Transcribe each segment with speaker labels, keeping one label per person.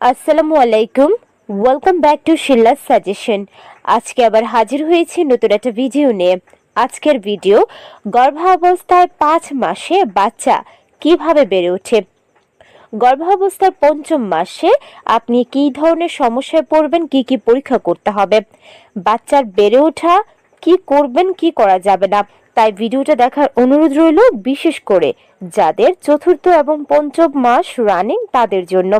Speaker 1: আসসালামু আলাইকুম। Welcome back to শিল্লাস সাজেশন আজকে আবার হাজির হয়েছি নতুন একটা ভিডিও নিয়ে। আজকের ভিডিও গর্ভাবস্থায় পাঁচ মাসে বাচ্চা কীভাবে বেড়ে ওঠে? গর্ভাবস্থার পঞ্চম মাসে আপনি কী ধরনের সমস্যায় পড়বেন, কি কি পরীক্ষা করতে হবে? বাচ্চার বেড়ে ওঠা কি করবেন, কি করা যাবে না? তাই ভিডিওটা দেখার অনুরোধ রইল বিশেষ করে যাদের চতুর্থ এবং পঞ্চম মাস রানিং তাদের জন্য।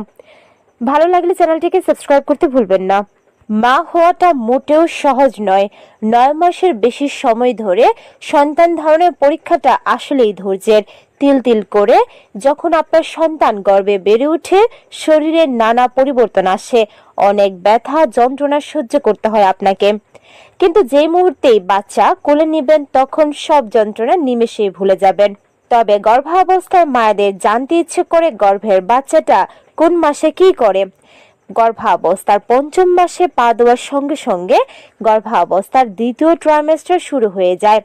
Speaker 1: ভালো লাগলে চ্যানেলটিকে সাবস্ক্রাইব করতে ভুলবেন না। মা হওয়াটা মোটেও সহজ নয়। নয় মাসের বেশি সময় ধরে সন্তান ধারণের পরীক্ষাটা আসলেই ধৈর্যের। তিল তিল করে যখন আপনার সন্তান গর্ভে বেড়ে ওঠে, শরীরে নানা পরিবর্তন আসে। অনেক ব্যথা, যন্ত্রণা সহ্য করতে হয় আপনাকে। কিন্তু যে মুহূর্তেই বাচ্চা কোলে নেবেন, তখন সব যন্ত্রণা নিমেষেই ভুলে যাবেন। তবে গর্ভাবস্থায় মায়েদের জানতে ইচ্ছে করে গর্ভের বাচ্চাটা কোন মাসে কি করে? গর্ভাবস্থার পঞ্চম মাসে পা দেওয়ার সঙ্গে সঙ্গে গর্ভাবস্থার দ্বিতীয় ট্রাইমেস্টার শুরু হয়ে যায়।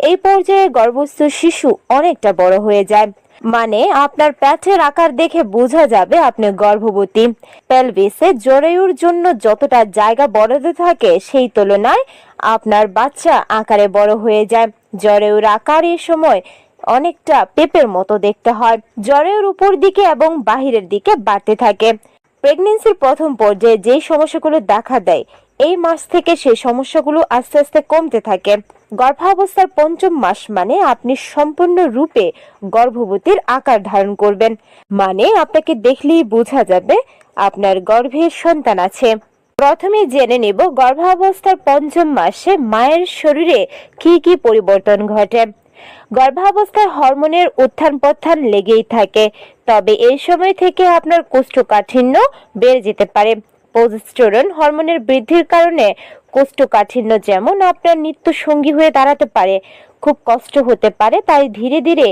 Speaker 1: এই পর্যায়ে গর্ভস্থ শিশু অনেকটা বড় হয়ে যায়। মানে আপনার প্যাচের আকার দেখে বোঝা যাবে আপনি গর্ভবতী। পেলভিসে জরায়ুর জন্য যতটা জায়গা বরাদ্দ থাকে সেই তুলনায় আপনার বাচ্চা আকারে বড় হয়ে যায়। জরায়ুর আকার এই সময় অনেকটা পেপের মতো দেখতে হয়। জ্বরের উপর দিকে এবং বাহিরের দিকে বাড়তে থাকে। প্রেগনেন্সির প্রথম পর্যায়ে যেই সমস্যাগুলো দেখা দেয়, এই মাস থেকে সেই সমস্যাগুলো আস্তে আস্তে কমতে থাকে। গর্ভাবস্থার পঞ্চম মাস মানে আপনি সম্পূর্ণ রূপে গর্ভবতীর আকার ধারণ করবেন। মানে আপনাকে দেখলেই বোঝা যাবে আপনার গর্ভে সন্তান আছে। প্রথমে জেনে নেব গর্ভাবস্থার পঞ্চম মাসে মায়ের শরীরে কি কি পরিবর্তন ঘটে। গর্ভাবস্থায় হরমোনের উত্থান পত্থান লেগেই থাকে। তবে এই সময় থেকে আপনার কোষ্ঠকাঠিন্য বেড়ে যেতে পারে। প্রোজেস্টেরন হরমোনের বৃদ্ধির কারণে কোষ্ঠকাঠিন্য যেমন আপনার নিত্য সঙ্গী হয়ে দাঁড়াতে পারে, খুব কষ্ট হতে পারে, তাই ধীরে ধীরে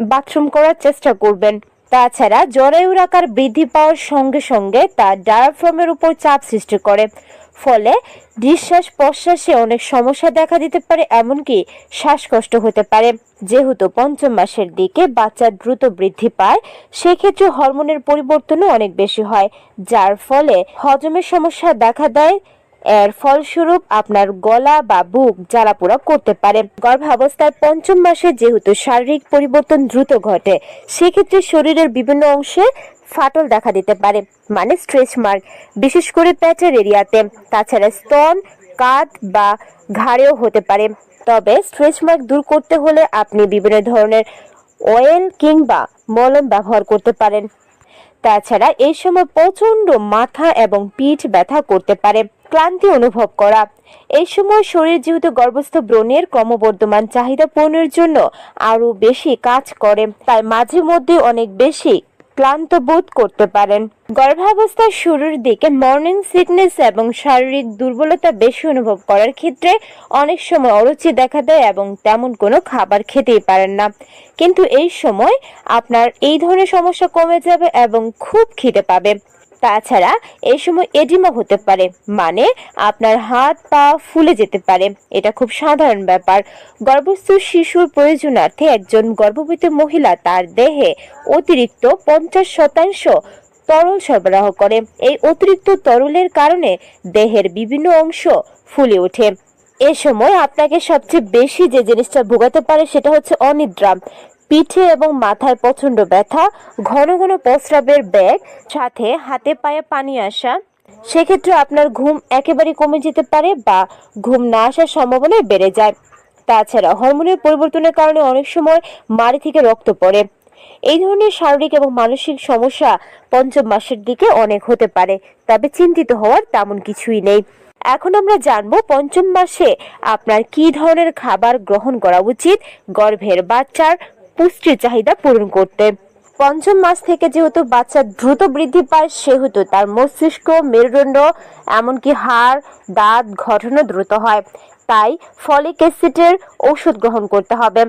Speaker 1: বাথরুম করার চেষ্টা করবেন। তাছাড়া জরায়ুর আকার বৃদ্ধি পাওয়ার সঙ্গে সঙ্গে তা ডায়াফ্রামের উপর চাপ সৃষ্টি করে। ফলে নিঃশ্বাস প্রশ্বাসে অনেক সমস্যা দেখা দিতে পারে, এমনকি শ্বাসকষ্ট হতে পারে। যেহেতু পঞ্চম মাসের দিকে বাচ্চা দ্রুত বৃদ্ধি পায়, সেক্ষেত্রে হরমোনের পরিবর্তনও অনেক বেশি হয়, যার ফলে হজমের সমস্যা দেখা দেয়। এর ফলস্বরূপ আপনার গলা বা বুক জ্বালাপোড়া করতে পারে। গর্ভাবস্থার পঞ্চম মাসে যেহেতু শারীরিক পরিবর্তন দ্রুত ঘটে, সেক্ষেত্রে শরীরের বিভিন্ন অংশে ফাটল দেখা দিতে পারে মানে স্ট্রেচ মার্ক, বিশেষ করে প্যাচের এরিয়াতে। তাছাড়া স্তন, কাঁধ বা ঘাড়েও হতে পারে। তবে স্ট্রেচ মার্ক দূর করতে হলে আপনি বিভিন্ন ধরনের অয়েল কিংবা মলম ব্যবহার করতে পারেন। তাছাড়া এই সময় প্রচণ্ড মাথা এবং পিঠ ব্যথা করতে পারে, ক্লান্তি অনুভব করা। এই সময় শরীর যেহেতু গর্ভস্থ ব্রণের ক্রমবর্ধমান চাহিদা পূরণের জন্য আরও বেশি কাজ করে, তাই মাঝে মধ্যে অনেক বেশি ক্লান্ত বোধ করতে পারেন। গর্ভাবস্থার শুরুর দিকে মর্নিং সিকনেস এবং শারীরিক দুর্বলতা বেশি অনুভব করার ক্ষেত্রে অনেক সময় অরুচি দেখা দেয় এবং তেমন কোনো খাবার খেতেই পারেন না। কিন্তু এই সময় আপনার এই ধরনের সমস্যা কমে যাবে এবং খুব খিদে পাবে। তাছাড়া এই সময় এডিমা হতে পারে মানে আপনার হাত পা ফুলে যেতে পারে। এটা খুব সাধারণ ব্যাপার। গর্ভস্থ শিশুর প্রয়োজনার্থে একজন গর্ভবতী মহিলা তার দেহে অতিরিক্ত পঞ্চাশ শতাংশ তরল সরবরাহ করে। এই অতিরিক্ত তরলের কারণে দেহের বিভিন্ন অংশ ফুলে ওঠে। এ সময় আপনাকে সবচেয়ে বেশি যে জিনিসটা ভোগাতে পারে সেটা হচ্ছে অনিদ্রা। পিঠে এবং মাথায় প্রচণ্ড ব্যথা, ঘন ঘন প্রস্রাবের ব্যাগ, সাথে হাতে পায়ে পানি আসা। সেক্ষেত্রে আপনার ঘুম একেবারে কমে যেতে পারে বা ঘুম না আসার সম্ভাবনা বেড়ে যায়। তাছাড়া হরমোনের পরিবর্তনের কারণে অনেক সময় মাড়ি থেকে রক্ত পড়ে। এই ধরনের শারীরিক এবং মানসিক সমস্যা পঞ্চম মাসের দিকে অনেক হতে পারে, তবে চিন্তিত হওয়ার তেমন কিছুই নেই। এখন আমরা জানব পঞ্চম মাসে আপনার কি ধরনের খাবার গ্রহণ করা উচিত, গর্ভের বাচ্চার পুষ্টির চাহিদা পূরণ করতে। পঞ্চম মাস থেকে যেহেতু বাচ্চা দ্রুত বৃদ্ধি পায়, সেহেতু তার মস্তিষ্ক, মেরুদণ্ড, এমনকি হাড়, দাঁত গঠনও দ্রুত হয়। তাই ফলিক অ্যাসিডের ওষুধ গ্রহণ করতে হবে।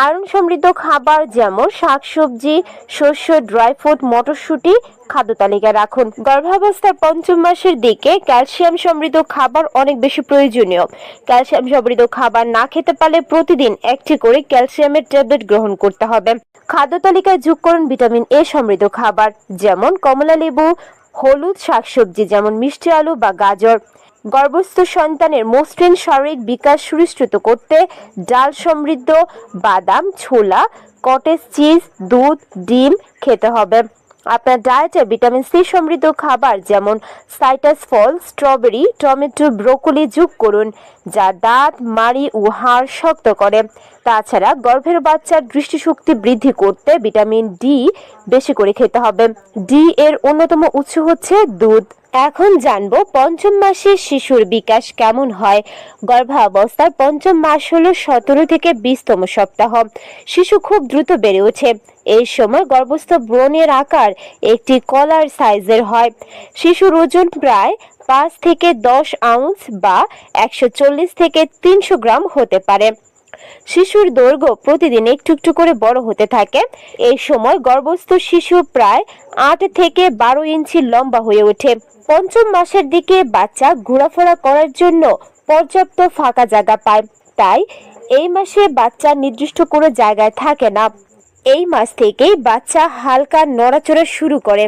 Speaker 1: আয়রন সমৃদ্ধ খাবার যেমন শাকসবজি, শস্য ড্রাই ফ্রুট মটরশুঁটি, খাদ্য তালিকায় রাখুন। গর্ভাবস্থার পঞ্চম মাসের দিকে ক্যালসিয়াম সমৃদ্ধ খাবার অনেক বেশি প্রয়োজনীয়। ক্যালসিয়াম সমৃদ্ধ খাবার না খেতে পারলে প্রতিদিন একটি করে ক্যালসিয়ামের ট্যাবলেট গ্রহণ করতে হবে। খাদ্য তালিকায় যোগ করুন ভিটামিন এ সমৃদ্ধ খাবার, যেমন কমলা লেবু হলুদ শাকসবজি, যেমন মিষ্টি আলু বা গাজর। গর্ভস্থ সন্তানের মসৃণ শারীরিক বিকাশ সুনিশ্চিত করতে ডাল সমৃদ্ধ, বাদাম, ছোলা, কটেজ চিজ, দুধ, ডিম খেতে হবে। আপনার ডায়েটে ভিটামিন সি সমৃদ্ধ খাবার যেমন সাইটাস ফল স্ট্রবেরি টমেটো, ব্রোকলি যোগ করুন, যা দাঁত, মাড়ি ও হাড় শক্ত করে। তাছাড়া গর্ভের বাচ্চার দৃষ্টিশক্তি বৃদ্ধি করতে ভিটামিন ডি বেশি করে খেতে হবে। ডি এর অন্যতম উৎস হচ্ছে দুধ। এখন জানব পঞ্চম মাসে শিশুর বিকাশ কেমন হয়। গর্ভাবস্থার পঞ্চম মাস হলো সতেরো থেকে বিশতম সপ্তাহ। শিশু খুব দ্রুত বেড়ে ওঠে। এই সময় গর্ভস্থ ব্রণের আকার একটি কলার সাইজের হয়। শিশুর ওজন প্রায় পাঁচ থেকে দশ আউন্স বা একশো চল্লিশ থেকে তিনশো গ্রাম হতে পারে। শিশুর দৈর্ঘ্য প্রতিদিন একটু একটু করে বড় হতে থাকে। এই সময় গর্ভস্থ শিশু প্রায় আট থেকে বারো ইঞ্চি লম্বা হয়ে ওঠে। পঞ্চম মাসের দিকে বাচ্চা ঘোরাফেরা করার জন্য পর্যাপ্ত ফাঁকা জায়গা পায়। তাই এই মাসে বাচ্চা নির্দিষ্ট কোনো জায়গায় থাকে না। এই মাস থেকেই বাচ্চা হালকা নড়াচড়া শুরু করে।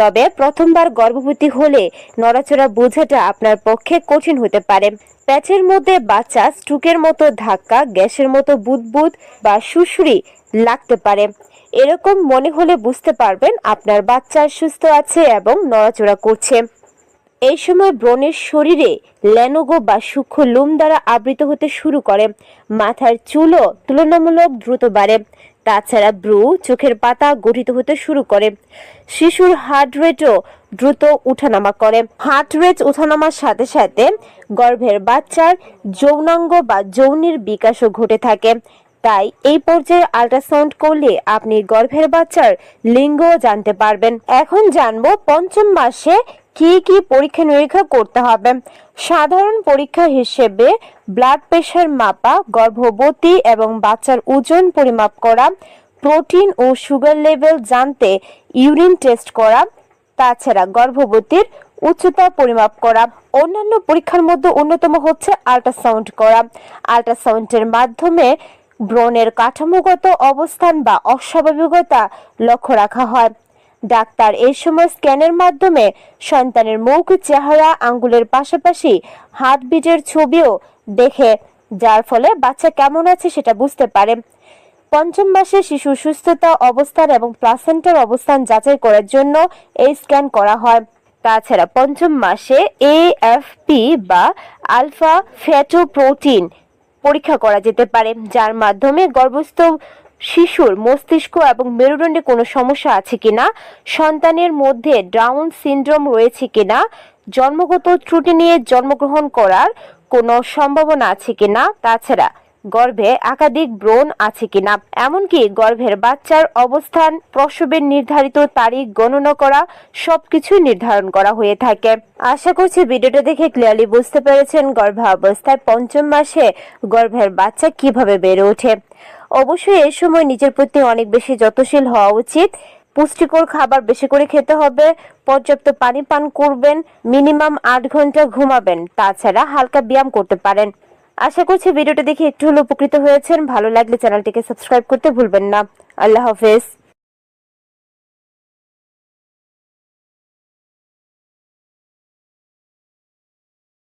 Speaker 1: তবে প্রথমবার গর্ভবতী হলে নড়াচড়া বোঝাটা আপনার পক্ষে কঠিন হতে পারে। প্যাচের মধ্যে বাচ্চা স্ট্রোকের মতো ধাক্কা, গ্যাসের মতো বুদবুদ বা সুসুরি লাগতে পারে। এরকম মনে হলে বুঝতে পারবেন আপনার বাচ্চা সুস্থ আছে এবং নড়াচড়া করছে। এই সময় ব্রণের শরীরে ল্যানোগো বা সূক্ষ্ম লোম দ্বারা আবৃত হতে শুরু করে। মাথার চুলও তুলনামূলক দ্রুত বাড়ে। তাছাড়া ব্রু চোখের পাতা গঠিত হতে শুরু করে। শিশুর হার্ট রেটও দ্রুত উঠানামা করে। হার্ট রেট ওঠানামার সাথে সাথে গর্ভের বাচ্চার যৌনাঙ্গ বা যৌনির বিকাশও ঘটে থাকে। তাই এই পর্যায়ে আল্ট্রাসাউন্ড করলে আপনি গর্ভের বাচ্চার লিঙ্গও জানতে পারবেন। এখন জানব পঞ্চম মাসে কি কি পরীক্ষা নিরীক্ষা করতে হবে? সাধারণ পরীক্ষা হিসেবে ব্লাড প্রেশার মাপা, গর্ভবতী এবং বাচ্চার ওজন পরিমাপ করা প্রোটিন ও সুগার লেভেল জানতে ইউরিন টেস্ট করা, তাছাড়া গর্ভবতীর উচ্চতা পরিমাপ করা। অন্যান্য পরীক্ষার মধ্যে অন্যতম হচ্ছে আল্ট্রাসাউন্ড করা। আল্ট্রাসাউন্ডের মাধ্যমে ব্রণের কাঠামোগত অবস্থান বা অস্বাভাবিকতা লক্ষ্য রাখা হয়। ডাক্তার এই সময় স্ক্যানের মাধ্যমে সন্তানের মুখ, চেহারা, আঙ্গুলের পাশাপাশি হাত বিটের ছবিও দেখে, যার ফলে বাচ্চা কেমন আছে সেটা বুঝতে পারে। পঞ্চম মাসে শিশুর সুস্থতা অবস্থান এবং প্লাসেন্টার অবস্থান যাচাই করার জন্য এই স্ক্যান করা হয়। তাছাড়া পঞ্চম মাসে এএফপি বা আলফা ফ্যাটোপ্রোটিন পরীক্ষা করা যেতে পারে, যার মাধ্যমে গর্ভস্থ শিশুর মস্তিষ্ক এবং মেরুদণ্ডে কোনো সমস্যা আছে কিনা, সন্তানের মধ্যে ডাউন সিনড্রোম রয়েছে কিনা, জন্মগত ত্রুটি নিয়ে জন্মগ্রহণ করার কোনো সম্ভাবনা আছে কিনা, তাছাড়া গর্ভে একাধিক ব্রণ আছে কিনা, এমনকি গর্ভের বাচ্চার অবস্থান, প্রসবের নির্ধারিত তারিখ গণনা করা সবকিছু নির্ধারণ করা হয়ে থাকে। আশা করছি ভিডিওটা দেখে ক্লিয়ারলি বুঝতে পেরেছেন গর্ভাবস্থায় পঞ্চম মাসে গর্ভের বাচ্চা কীভাবে বেড়ে ওঠে। অবশ্যই এই সময় নিজের প্রতি অনেক বেশি যত্নশীল হওয়া উচিত। পুষ্টিকর খাবার বেশি করে খেতে হবে, পর্যাপ্ত পানি পান করবেন, মিনিমাম আট ঘণ্টা ঘুমাবেন, তাছাড়া হালকা ব্যায়াম করতে পারেন। আশা করছি ভিডিওটা দেখে একটু হলেও উপকৃত হয়েছেন। ভালো লাগলে চ্যানেলটিকে সাবস্ক্রাইব করতে ভুলবেন না। আল্লাহ হাফেজ।